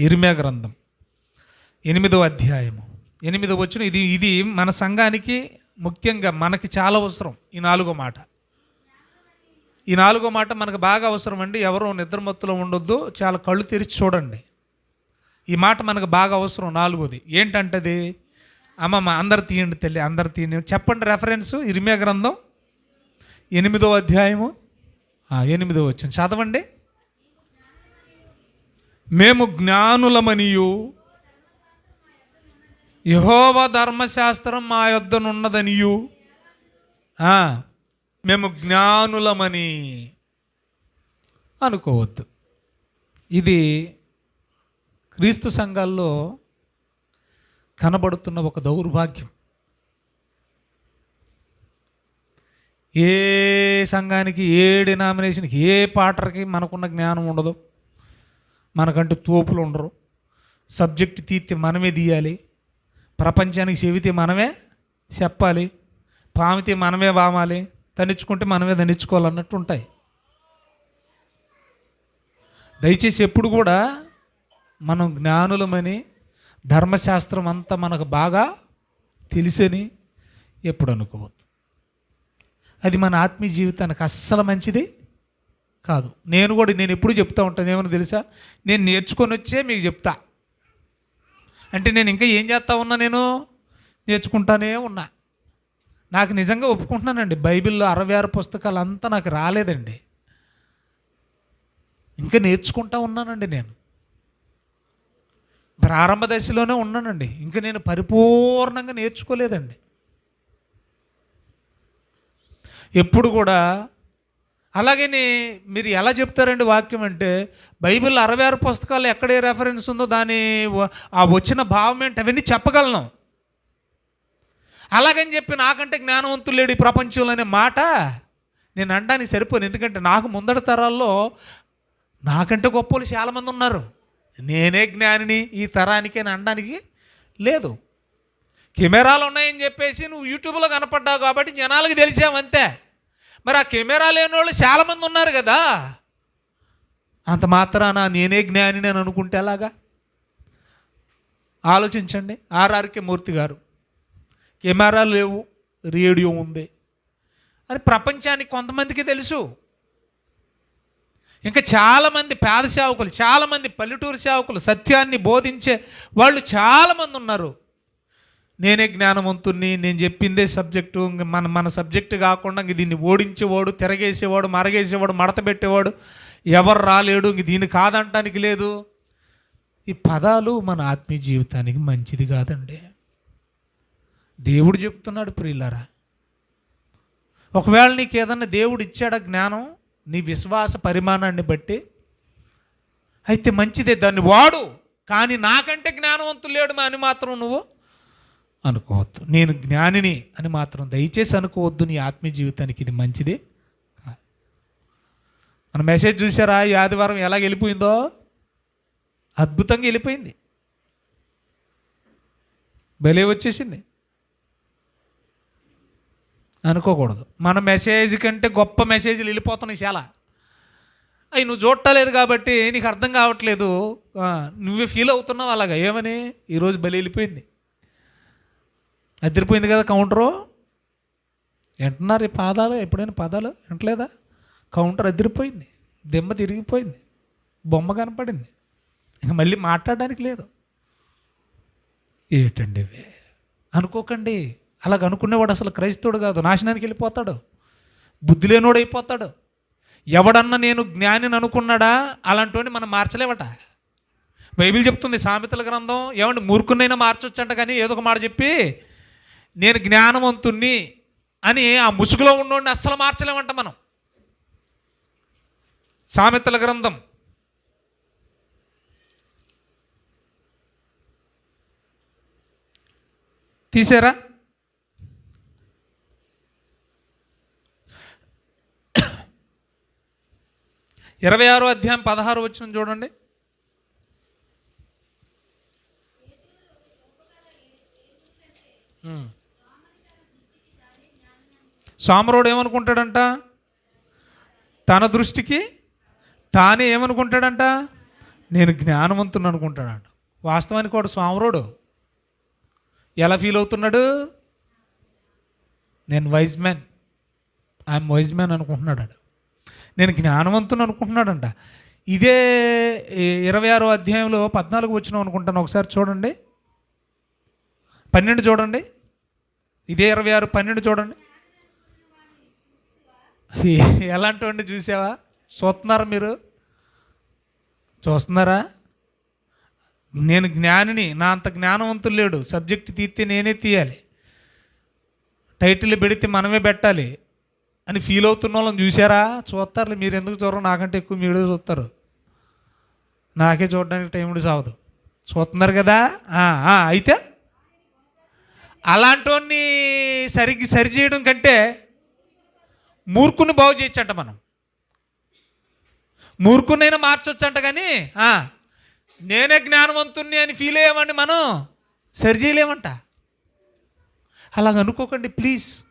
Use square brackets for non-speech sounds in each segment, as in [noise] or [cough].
ఇరిమ్యా గ్రంథం. ఎనిమిదో అధ్యాయము. ఎనిమిదో వచ్చిన ఇది ఇది మన సంఘానికి ముఖ్యంగా మనకి చాలా అవసరం ఈ నాలుగో మాట. ఈ నాలుగో మాట మనకు బాగా అవసరం అండి. ఎవరో నిద్రమత్తులో ఉండొద్దు. చాలా కళ్ళు తెరిచి చూడండి. ఈ మాట మనకు బాగా అవసరం నాలుగోది. ఏంటంటది? అమ్మమ్మ అందరు తీయండి తల్లి అందరు తీయండి. చెప్పండి రెఫరెన్సు ఇరిమే గ్రంథం. ఎనిమిదో అధ్యాయము. ఎనిమిదో వచ్చింది చదవండి. మేము జ్ఞానులమనియు. యహోవ ధర్మశాస్త్రం మా యొద్దనున్నదనియు. మేము జ్ఞానులమని అనుకోవద్దు. ఇది క్రీస్తు సంఘాల్లో కనబడుతున్న ఒక దౌర్భాగ్యం. ఏ సంఘానికి ఏ డినామినేషన్కి ఏ పాటర్కి మనకున్న జ్ఞానం ఉండదు. మనకంటూ తోపులు ఉండరు. సబ్జెక్ట్ తీర్తే మనమే తీయాలి. ప్రపంచానికి చెబితే మనమే చెప్పాలి. పామితే మనమే బామాలి దండించుకుంటే మనమే దండించుకోవాలన్నట్టు ఉంటాయి. దయచేసి ఎప్పుడు కూడా మనం జ్ఞానులమని ధర్మశాస్త్రం అంతా మనకు బాగా తెలుసని ఎప్పుడు అనుకోవద్దు. అది మన ఆత్మీయ జీవితానికి అస్సలు మంచిది. కాదు. నేను కూడా నేను ఎప్పుడు చెప్తా ఉంటాను ఏమైనా తెలుసా? నేను నేర్చుకొని వచ్చే మీకు చెప్తా. అంటే నేను ఇంకా ఏం చేస్తా ఉన్నా నేను? నేర్చుకుంటానే ఉన్నా. నాకు నిజంగా ఒప్పుకుంటున్నానండి. బైబిల్లో అరవై ఆరు పుస్తకాలు అంతా నాకు రాలేదండి. ఇంకా నేర్చుకుంటా ఉన్నానండి నేను. ప్రారంభ దశలోనే ఉన్నానండి. ఇంకా నేను పరిపూర్ణంగా నేర్చుకోలేదండి. ఎప్పుడు కూడా అలాగని మీరు ఎలా చెప్తారండి వాక్యం అంటే బైబిల్ అరవై ఆరు పుస్తకాలు ఎక్కడే రెఫరెన్స్ ఉందో దాని ఆ వచ్చిన భావం ఏంటి అవన్నీ చెప్పగలను. అలాగని చెప్పి నాకంటే జ్ఞానవంతులు లేడు ఈ ప్రపంచంలో అనే మాట నేను అనడానికి సరిపోను. ఎందుకంటే నాకు ముందటి తరాల్లో నాకంటే గొప్పలు చాలామంది ఉన్నారు. నేనే జ్ఞానిని ఈ తరానికి అని అనడానికి లేదు. కెమెరాలు ఉన్నాయని చెప్పేసి నువ్వు యూట్యూబ్లో కనపడ్డావు కాబట్టి జనాలకు తెలిసావంతే మరి ఆ కెమెరా లేని వాళ్ళు చాలామంది ఉన్నారు కదా. అంత మాత్రాన? నేనే జ్ఞాని నేను అనుకుంటే ఎలాగా? ఆలోచించండి. ఆర్ఆర్కే మూర్తి గారు కెమెరా లేవు రేడియో ఉంది. అని ప్రపంచానికి కొంతమందికి తెలుసు. ఇంకా చాలామంది పేద సేవకులు చాలామంది పల్లెటూరు సేవకులు సత్యాన్ని బోధించే వాళ్ళు చాలామంది ఉన్నారు. నేనే జ్ఞానవంతుణ్ణి నేను చెప్పిందే సబ్జెక్టు మన మన సబ్జెక్టు కాకుండా ఇంక దీన్ని ఓడించేవాడు తిరగేసేవాడు మరగేసేవాడు మడత పెట్టేవాడు ఎవరు రాలేడు ఇంక దీన్ని కాదంటానికి లేదు. ఈ పదాలు మన ఆత్మీయ జీవితానికి మంచిది కాదండి. దేవుడు చెప్తున్నాడు ప్రియులారా ఒకవేళ నీకు ఏదన్నా దేవుడు ఇచ్చాడా జ్ఞానం నీ విశ్వాస పరిమాణాన్ని బట్టి అయితే మంచిదే దాన్ని వాడు. కానీ నాకంటే జ్ఞానవంతులు లేడు మా అని మాత్రం నువ్వు అనుకోవద్దు. నేను జ్ఞానిని అని మాత్రం దయచేసి అనుకోవద్దు నీ ఆత్మీయ జీవితానికి ఇది మంచిదే మన మెసేజ్ చూసారా ఈ ఆదివారం ఎలా వెళ్ళిపోయిందో? అద్భుతంగా వెళ్ళిపోయింది. భలే వచ్చేసింది. అనుకోకూడదు. మన మెసేజ్ కంటే గొప్ప మెసేజ్లు వెళ్ళిపోతున్నాయి చాలా. అవి నువ్వు చూడటలేదు కాబట్టి నీకు అర్థం కావట్లేదు. నువ్వే ఫీల్ అవుతున్నావు అలాగా. ఏమని? ఈరోజు బలి వెళ్ళిపోయింది. అదిరిపోయింది కదా కౌంటరు? వింటున్నారు ఈ పాదాలు? ఎప్పుడైనా పదాలు వింటలేదా? కౌంటర్ అదిరిపోయింది దెమ్మ తిరిగిపోయింది బొమ్మ కనపడింది. ఇంక మళ్ళీ మాట్లాడడానికి లేదు. ఏటండి ఇవి? అనుకోకండి. అలాగ అనుకునేవాడు అసలు క్రైస్తవుడు కాదు నాశనానికి వెళ్ళిపోతాడు. బుద్ధి లేనోడు అయిపోతాడు. ఎవడన్నా నేను జ్ఞానిని అనుకున్నాడా? అలాంటి మనం మార్చలేవట. బైబిల్ చెప్తుంది సామెతల గ్రంథం ఏమండి మూర్ఖునైనా మార్చొచ్చంట కానీ ఏదో ఒక మాట చెప్పి నేను జ్ఞానవంతుణ్ణి అని ఆ ముసుగులో ఉన్నోడిని అస్సలు మార్చలేమంట మనం. సామెతల గ్రంథం. తీసారా? ఇరవై ఆరో అధ్యాయం పదహారు వచ్చిన చూడండి. సోమరుడు ఏమనుకుంటాడంట? తన దృష్టికి తానే ఏమనుకుంటాడంట? నేను జ్ఞానవంతుని అనుకుంటాడంట. వాస్తవానికి వాడు స్వామరుడు ఎలా ఫీల్ అవుతున్నాడు? నేను wise man. I'm wise man అనుకుంటున్నాడు. నేను జ్ఞానవంతుని అనుకుంటున్నాడంట. ఇదే ఇరవై ఆరో అధ్యాయంలో పద్నాలుగు వచ్చిన అనుకుంటాను. ఒకసారి చూడండి. పన్నెండు చూడండి. ఇదే ఇరవై ఆరు పన్నెండు చూడండి. [laughs] ఎలాంటి వాడిని చూసావా? చూస్తున్నారా మీరు? చూస్తున్నారా? నేను జ్ఞానిని నా అంత జ్ఞానవంతులు లేడు. సబ్జెక్ట్ తీస్తే నేనే తీయాలి. టైటిల్ పెడితే మనమే పెట్టాలి అని ఫీల్ అవుతున్న వాళ్ళని చూసారా? చూస్తారు మీరు ఎందుకు చూడరు? నాకంటే ఎక్కువ మీరు చూస్తారు. నాకే చూడడానికి టైం కూడా సావదు చూస్తున్నారు కదా? అయితే? అలాంటి సరిగ్గి సరి చేయడం కంటే మూర్ఖుని బాగు చేయొచ్చంట మనం. మూర్ఖునైనా మార్చొచ్చంట కానీ నేనే జ్ఞానవంతుణ్ణి అని ఫీల్ అయ్యామండి మనం సరి చేయలేమంట. అలాగ అనుకోకండి ప్లీజ్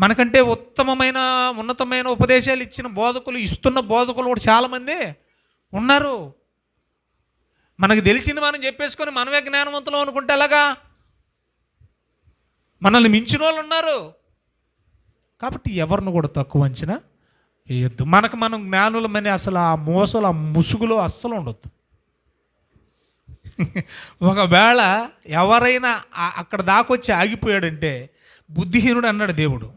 మనకంటే ఉత్తమమైన ఉన్నతమైన ఉపదేశాలు ఇచ్చిన బోధకులు ఇస్తున్న బోధకులు కూడా చాలామంది ఉన్నారు. మనకు తెలిసింది మనం చెప్పేసుకొని మనమే జ్ఞానవంతులు అనుకుంటే ఎలాగా? మనల్ని మించిన వాళ్ళు ఉన్నారు. కాబట్టి ఎవరిని కూడా తక్కువ అంచనా వేయొద్దు. మనకు మనం జ్ఞానులమని అసలు ఆ మోసలు ఆ ముసుగులో అస్సలు ఉండొద్దు. ఒకవేళ ఎవరైనా అక్కడ దాకొచ్చి ఆగిపోయాడంటే బుద్ధిహీనుడు అన్నాడు దేవుడు.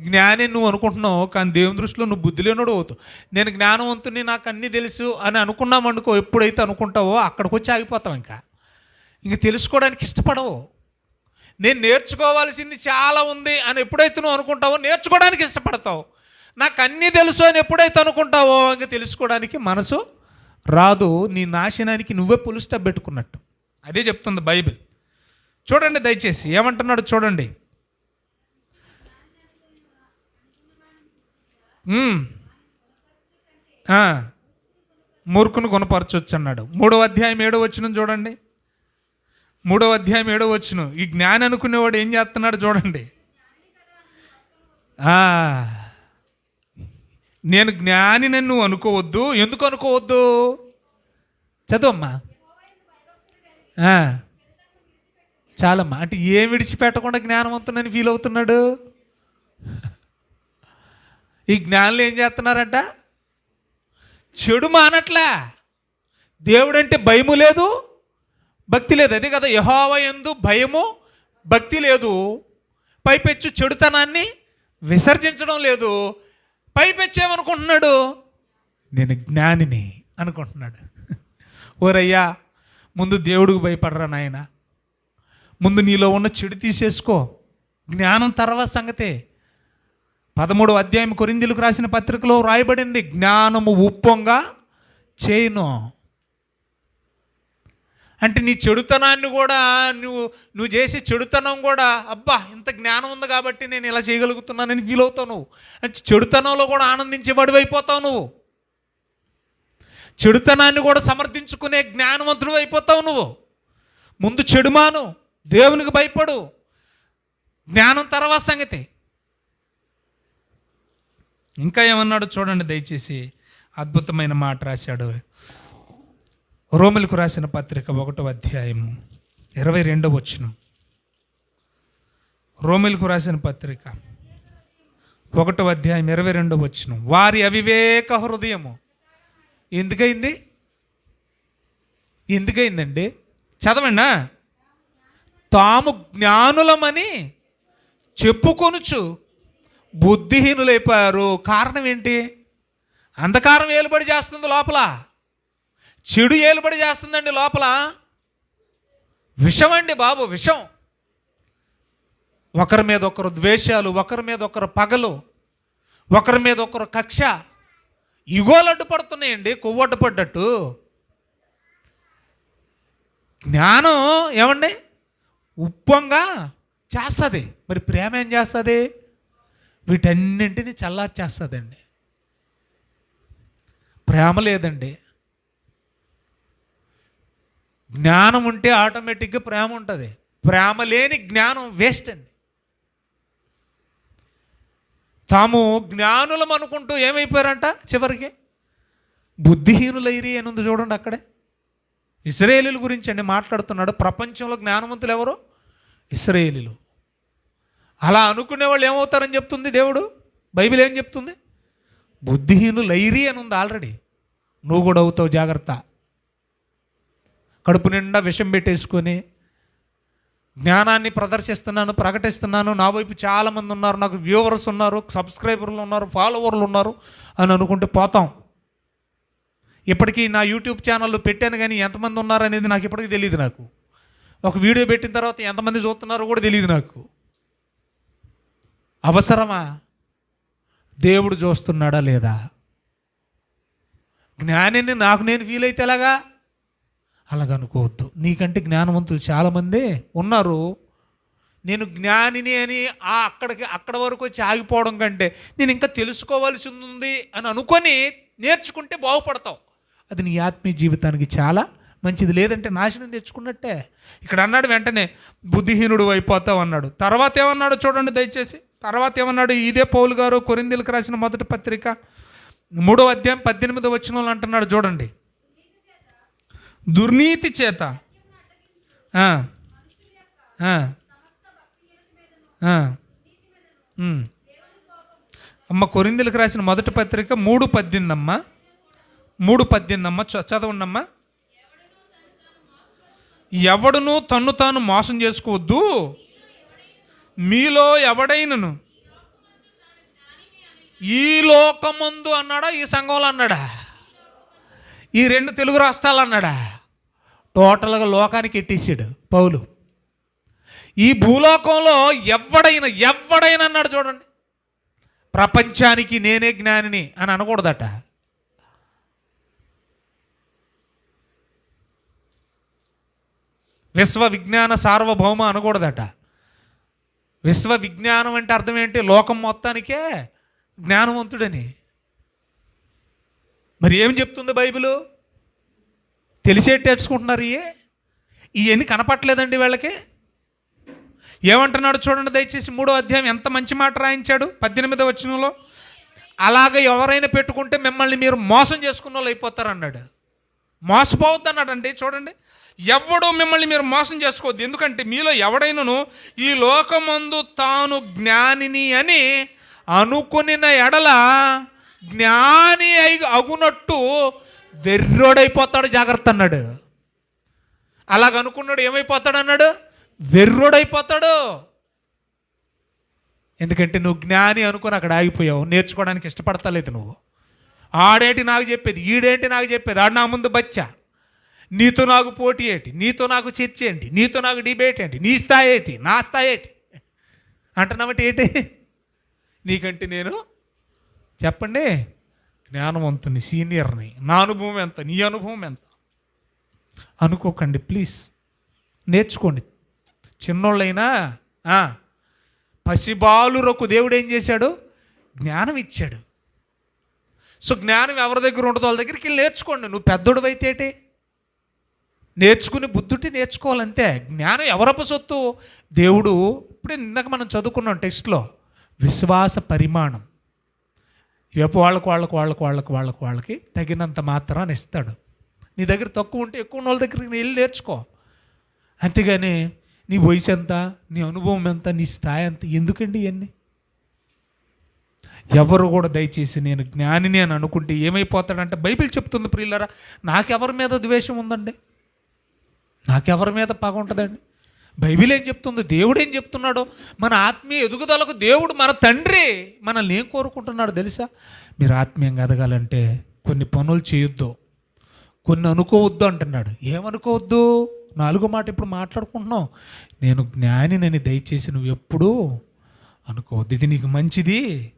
జ్ఞాని నువ్వు అనుకుంటున్నావు కానీ దేవుని దృష్టిలో నువ్వు బుద్ధి లేనుడు అవుతావు. నేను జ్ఞానవంతుని నాకు అన్నీ తెలుసు అని అనుకున్నాం అనుకో ఎప్పుడైతే అనుకుంటావో అక్కడికి వచ్చి ఆగిపోతావు ఇంకా. ఇంక తెలుసుకోవడానికి ఇష్టపడవు. నేను నేర్చుకోవాల్సింది చాలా ఉంది అని ఎప్పుడైతే నువ్వు అనుకుంటావో నేర్చుకోవడానికి ఇష్టపడతావు. నాకు అన్నీ తెలుసు అని ఎప్పుడైతే అనుకుంటావో ఇంకా తెలుసుకోవడానికి మనసు రాదు. నీ నాశనానికి నువ్వే పులు పెట్టుకున్నట్టు. అదే చెప్తుంది బైబిల్. చూడండి దయచేసి ఏమంటున్నాడు చూడండి. మూర్ఖును ఆ. గుణపరచొచ్చు అన్నాడు మూడవ అధ్యాయం ఏడో వచ్చిన చూడండి. మూడవ అధ్యాయం ఏడో వచ్చును. ఈ జ్ఞాని అనుకునేవాడు ఏం చేస్తున్నాడు చూడండి. నేను జ్ఞాని నన్ను అనుకోవద్దు. ఎందుకు అనుకోవద్దు? చదవమ్మా. చాలమ్మా. అంటే ఏం విడిచిపెట్టకుండా జ్ఞానవంతునని ఫీల్ అవుతున్నాడు? ఈ జ్ఞానులు ఏం చేస్తున్నారంట? చెడు మానట్లా. దేవుడంటే భయము లేదు భక్తి లేదు. అదే కదా యహోవ ఎందు భయము భక్తి లేదు. పైపెచ్చు చెడుతనాన్ని విసర్జించడం లేదు. పైపెచ్చేమనుకుంటున్నాడు? నేను జ్ఞానిని అనుకుంటున్నాడు. [laughs] ఓరయ్యా ముందు దేవుడికి భయపడరా నాయన. ముందు నీలో ఉన్న చెడు తీసేసుకో. జ్ఞానం తర్వాత సంగతే. పదమూడు అధ్యాయం కొరిందులకు రాసిన పత్రికలో రాయబడింది జ్ఞానము ఉప్పొంగా చేయను. అంటే నీ చెడుతనాన్ని కూడా నువ్వు నువ్వు చేసే చెడుతనం కూడా అబ్బా ఇంత జ్ఞానం ఉంది కాబట్టి నేను ఇలా చేయగలుగుతున్నానని ఫీల్ అవుతావు నువ్వు. అంటే చెడుతనంలో కూడా ఆనందించేవాడు అయిపోతావు నువ్వు. చెడుతనాన్ని కూడా సమర్థించుకునే జ్ఞానవంతుడు అయిపోతావు నువ్వు. ముందు చెడుమాను దేవునికి భయపడు. జ్ఞానం తర్వాత సంగతి. ఇంకా ఏమన్నాడు చూడండి దయచేసి అద్భుతమైన మాట రాశాడు. రోమిలకు రాసిన పత్రిక ఒకటో అధ్యాయము ఇరవై రెండో వచ్చిన రోమిలకు రాసిన పత్రిక ఒకటో అధ్యాయం ఇరవై రెండో వచ్చిన వారి అవివేక హృదయము ఎందుకైంది? ఎందుకైందండి? చదవండి. తాము జ్ఞానులమని చెప్పుకొనుచు బుద్ధిహీనులైపోయారు. కారణం ఏంటి? అంధకారం ఏలుబడి చేస్తుంది లోపల. చెడు ఏలుబడి చేస్తుందండి లోపల. విషం అండి బాబు విషం. ఒకరి మీద ఒకరు ద్వేషాలు ఒకరి మీద ఒకరు పగలు ఒకరి మీద ఒకరు కక్ష. ఇగోలు అడ్డుపడుతున్నాయండి కొవ్వు అడ్డుపడ్డట్టు. జ్ఞానం ఏమండి? ఉప్పంగా చేస్తుంది. మరి ప్రేమ ఏం చేస్తుంది? వీటన్నింటినీ చల్లార్చేస్తుందండి. ప్రేమ లేదండి. జ్ఞానం ఉంటే ఆటోమేటిక్గా ప్రేమ ఉంటుంది. ప్రేమ లేని జ్ఞానం వేస్ట్ అండి. తాము జ్ఞానులం అనుకుంటూ ఏమైపోయారంట చివరికి? బుద్ధిహీనులైరి అని ఉంది చూడండి అక్కడే. ఇస్రాయేలీల గురించి అండి మాట్లాడుతున్నాడు. ప్రపంచంలో జ్ఞానవంతులు ఎవరు? ఇస్రాయేలీలు. అలా అనుకునే వాళ్ళు ఏమవుతారని చెప్తుంది దేవుడు? బైబిల్ ఏం చెప్తుంది? బుద్ధిహీనులైరి అని ఉంది ఆల్రెడీ. నువ్వు కూడా అవుతావు జాగ్రత్త. కడుపు నిండా విషం పెట్టేసుకొని జ్ఞానాన్ని ప్రదర్శిస్తున్నాను ప్రకటిస్తున్నాను. నా వైపు చాలామంది ఉన్నారు నాకు వ్యూవర్స్ ఉన్నారు సబ్స్క్రైబర్లు ఉన్నారు ఫాలోవర్లు ఉన్నారు అని అనుకుంటే పోతాం. ఇప్పటికీ నా యూట్యూబ్ ఛానల్లో పెట్టాను కానీ ఎంతమంది ఉన్నారు అనేది నాకు ఇప్పటికీ తెలియదు నాకు. ఒక వీడియో పెట్టిన తర్వాత ఎంతమంది చూస్తున్నారో కూడా తెలియదు నాకు. అవసరమా? దేవుడు చూస్తున్నాడా లేదా? జ్ఞానిని నాకు నేను ఫీల్ అయితే ఎలాగా? అలాగనుకోవద్దు. నీకంటే జ్ఞానవంతులు చాలామంది ఉన్నారు. నేను జ్ఞానిని అని ఆ అక్కడికి అక్కడ వరకు వచ్చి ఆగిపోవడం కంటే నేను ఇంకా తెలుసుకోవాల్సి ఉంది అని అనుకొని నేర్చుకుంటే బాగుపడతావు. అది నీ ఆత్మీయ జీవితానికి చాలా మంచిది. లేదంటే నాశనం తెచ్చుకున్నట్టే. ఇక్కడ అన్నాడు వెంటనే బుద్ధిహీనుడు అయిపోతావు అన్నాడు. తర్వాత ఏమన్నాడు చూడండి దయచేసి. తర్వాత ఏమన్నాడు ఇదే పౌలు గారు కొరిందీలకు రాసిన మొదటి పత్రిక మూడో అధ్యాయం పద్దెనిమిదో వచ్చిన వాళ్ళు అంటున్నాడు చూడండి. దుర్నీతి చేత. అమ్మ కొరిందులకు రాసిన మొదటి పత్రిక మూడు పద్దెనిమిది అమ్మ మూడు పద్దెనిమిది అమ్మ చదవండమ్మా. ఎవడును తన్ను తాను మోసం చేసుకోవద్దు. మీలో ఎవడైనను. ఈ లోకమందు అన్నాడా ఈ సంఘంలో అన్నాడా? ఈ రెండు తెలుగు రాష్ట్రాలు అన్నాడా? టోటల్గా లోకానికి ఎట్టేసాడు పౌలు. ఈ భూలోకంలో ఎవడైనా ఎవడైనా అన్నాడు చూడండి. ప్రపంచానికి నేనే జ్ఞానిని అని అనకూడదట. విశ్వ విజ్ఞాన సార్వభౌమ అనకూడదట. విశ్వ విజ్ఞానం అంటే అర్థం ఏంటి? లోకం మొత్తానికే జ్ఞానవంతుడని. మరి ఏం చెప్తుంది బైబిలు? తెలిసేట్టు నేర్చుకుంటున్నారు ఇయే? ఇవన్నీ కనపట్లేదండి వీళ్ళకి? ఏమంటున్నాడు చూడండి దయచేసి మూడో అధ్యాయం ఎంత మంచి మాట రాయించాడు? పద్దెనిమిదో వచనంలో అలాగ ఎవరైనా పెట్టుకుంటే మిమ్మల్ని మీరు మోసం చేసుకున్న వాళ్ళు అయిపోతారు అన్నాడు మోసపోవద్దు అన్నాడండి చూడండి. ఎవడు మిమ్మల్ని మీరు మోసం చేసుకోవద్దు. ఎందుకంటే మీలో ఎవడైనను ఈ లోకమందు తాను జ్ఞానిని అని అనుకునిన ఎడల జ్ఞాని అయి అగునట్టు వెర్రోడైపోతాడు జాగ్రత్త అన్నాడు. అలాగ అనుకున్నాడు ఏమైపోతాడు అన్నాడు వెర్రోడైపోతాడు. ఎందుకంటే నువ్వు జ్ఞాని అనుకుని అక్కడ ఆగిపోయావు. నేర్చుకోవడానికి ఇష్టపడతలేదు నువ్వు. ఆడేంటి నాకు చెప్పేది? ఈడేంటి నాకు చెప్పేది? ఆడు నా ముందు బచ్చా. నీతో నాకు పోటీ ఏంటి? నీతో నాకు చర్చ ఏంటి? నీతో నాకు డిబేట్ ఏంటి? నీ స్థాయి ఏంటి? నా స్థాయి ఏంటి? అంటున్నామంటే ఏంటి? నీకంటే నేను చెప్పండి. జ్ఞానవంతుని సీనియర్ని. నా అనుభవం ఎంత? నీ అనుభవం ఎంత? అనుకోకండి ప్లీజ్. నేర్చుకోండి. చిన్నోళ్ళైనా పసిబాలురకు దేవుడు ఏం చేశాడు? జ్ఞానం ఇచ్చాడు. సో జ్ఞానం ఎవరి దగ్గర ఉంటుందో వాళ్ళ దగ్గరికి వెళ్ళి నేర్చుకోండి. నువ్వు పెద్దోడు అయితేటి నేర్చుకుని బుద్ధుటి నేర్చుకోవాలంతే. జ్ఞానం ఎవరపు సొత్తు? దేవుడు. ఇప్పుడే ఇందాక మనం చదువుకున్నాం టెక్స్ట్లో. విశ్వాస పరిమాణం. ఇవ్వపు వాళ్ళకు వాళ్ళకు వాళ్ళకు వాళ్ళకు వాళ్ళకు వాళ్ళకి తగినంత మాత్రాన్ని ఇస్తాడు. నీ దగ్గర తక్కువ ఉంటే ఎక్కువ వాళ్ళ దగ్గరికి వెళ్ళి నేర్చుకో. అంతేగాని నీ వయసు ఎంత నీ అనుభవం ఎంత నీ స్థాయి ఎంత ఎందుకండి ఇవన్నీ? ఎవరు కూడా దయచేసి నేను జ్ఞానిని అని అనుకుంటే ఏమైపోతాడంటే బైబిల్ చెప్తుంది ప్రియులరా నాకెవరి మీద ద్వేషం ఉందండి? నాకెవరి మీద పగ ఉంటుందండి? బైబిల్ ఏం చెప్తుంది? దేవుడు ఏం చెప్తున్నాడు? మన ఆత్మీయ ఎదుగుదలకు దేవుడు మన తండ్రి మనల్ని ఏం కోరుకుంటున్నాడు తెలుసా? మీరు ఆత్మీయంగా ఎదగాలంటే కొన్ని పనులు చేయొద్దు. కొన్ని అనుకోవద్దు అంటున్నాడు. ఏమనుకోవద్దు? నాలుగో మాట ఇప్పుడు మాట్లాడుకుంటున్నాం నేను జ్ఞానినని దయచేసి నువ్వు ఎప్పుడూ అనుకోవద్దు. ఇది నీకు మంచిది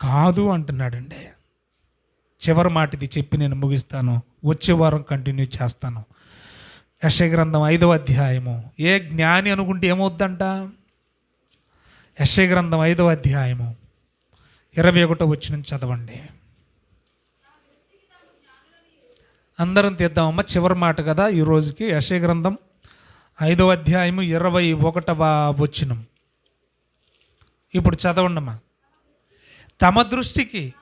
కాదు అంటున్నాడండి. చివరి మాట ఇది చెప్పి నేను ముగిస్తాను. వచ్చే వారం కంటిన్యూ చేస్తాను. యశగ్రంథం ఐదవ అధ్యాయము. ఏ జ్ఞాని అనుకుంటే ఏమవుద్దంట? యశగ్రంథం ఐదవ అధ్యాయము. ఇరవై ఒకటో వచ్చిన చదవండి. అందరం తీద్దామమ్మా చివరి మాట కదా ఈరోజుకి యశగ్రంథం గ్రంథం ఐదవ అధ్యాయము ఇరవై ఒకటవ వచ్చినం ఇప్పుడు చదవండమ్మా. తమ దృష్టికి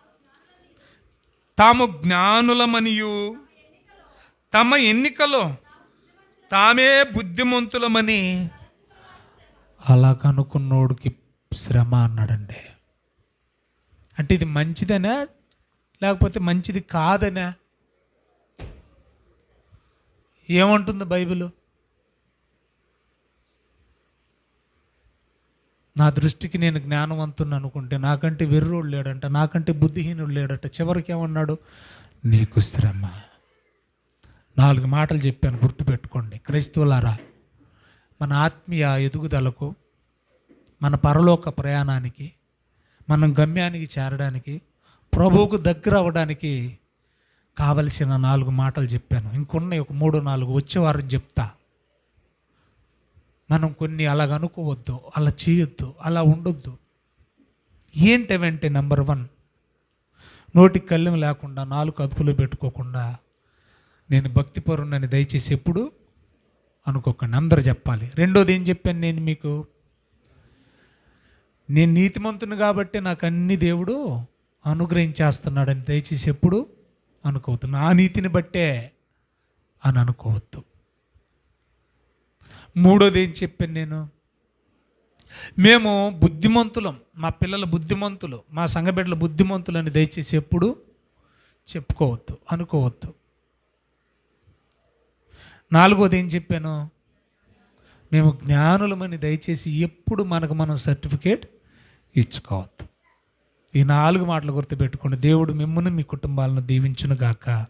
తాము జ్ఞానులమనియు తమ ఎన్నికలో తామే బుద్ధిమంతులమని అలా కనుక్కున్నోడికి శ్రమ అన్నాడండి. అంటే ఇది మంచిదనా? లేకపోతే మంచిది కాదనా? ఏమంటుంది బైబిల్? నా దృష్టికి నేను జ్ఞానవంతుని అనుకుంటే నాకంటే వెర్రోడు లేడంట నాకంటే బుద్ధిహీనుడు లేడట. చివరికి ఏమన్నాడు? నీకు శ్రమ. నాలుగు మాటలు చెప్పాను గుర్తుపెట్టుకోండి. క్రైస్తవులారా మన ఆత్మీయ ఎదుగుదలకు మన పరలోక ప్రయాణానికి మనం గమ్యానికి చేరడానికి ప్రభువుకు దగ్గర అవ్వడానికి కావలసిన నాలుగు మాటలు చెప్పాను. ఇంకొన్నాయి ఒక మూడు నాలుగు వచ్చేవారం చెప్తా. మనం కొన్ని అలాగ అనుకోవద్దు అలా చేయొద్దు అలా ఉండొద్దు. ఏంటవంటే నెంబర్ వన్ నోటికి కళ్ళెం లేకుండా నాలుగు అదుపులో పెట్టుకోకుండా నేను భక్తిపరుణ్ణని దయచేసి ఎప్పుడు అనుకోకండి. అందరు చెప్పాలి. రెండోది ఏం చెప్పాను నేను మీకు? నేను నీతిమంతుని కాబట్టి నాకు అన్ని దేవుడు అనుగ్రహించేస్తున్నాడని దయచేసి ఎప్పుడు అనుకోవద్దు. నా నీతిని బట్టే అని అనుకోవద్దు. మూడోది ఏం చెప్పాను నేను? మేము బుద్ధిమంతులం మా పిల్లల బుద్ధిమంతులు మా సంఘబిడ్డల బుద్ధిమంతులు అని దయచేసి ఎప్పుడు చెప్పుకోవద్దు అనుకోవద్దు. నాలుగోది ఏం చెప్పాను? మేము జ్ఞానులమని దయచేసి ఎప్పుడు మనకు మనం సర్టిఫికేట్ ఇచ్చుకోవద్దు. ఈ నాలుగు మాటలు గుర్తుపెట్టుకోండి. దేవుడు మిమ్మల్ని మీ కుటుంబాలను దీవించునుగాక.